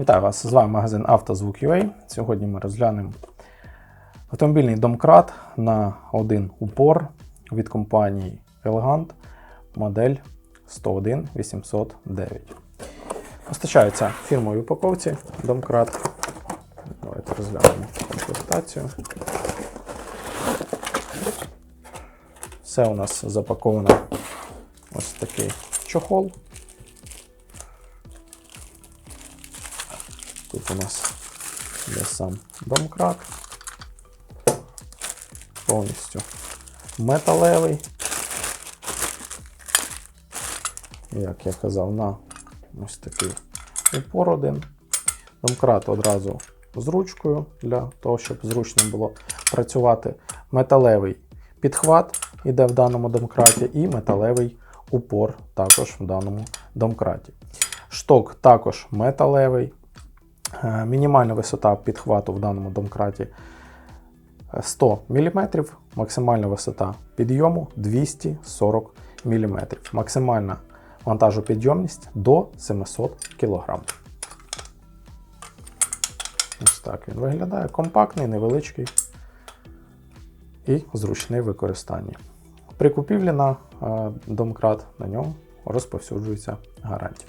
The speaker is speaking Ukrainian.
Вітаю вас! З вами магазин «Автозвук.UA». Сьогодні ми розглянемо автомобільний домкрат на один упор від компанії Elegant модель 101 809. Постачається фірмовій упаковці домкрат. Давайте розглянемо комплектацію. Все у нас запаковано ось такий чохол. Тут у нас є сам домкрат. Повністю металевий. Як я казав, на ось такий упор один. Домкрат одразу з ручкою для того, щоб зручно було працювати. Металевий підхват іде в даному домкраті, і металевий упор також в даному домкраті. Шток також металевий. Е, Мінімальна висота підхвату в даному домкраті 100 мм, максимальна висота підйому 240 мм, максимальна вантажопідйомність до 700 кг. Ось так він виглядає. Компактний, невеличкий і зручний в використанні. При купівлі на е, домкрат на ньому розповсюджується гарантія.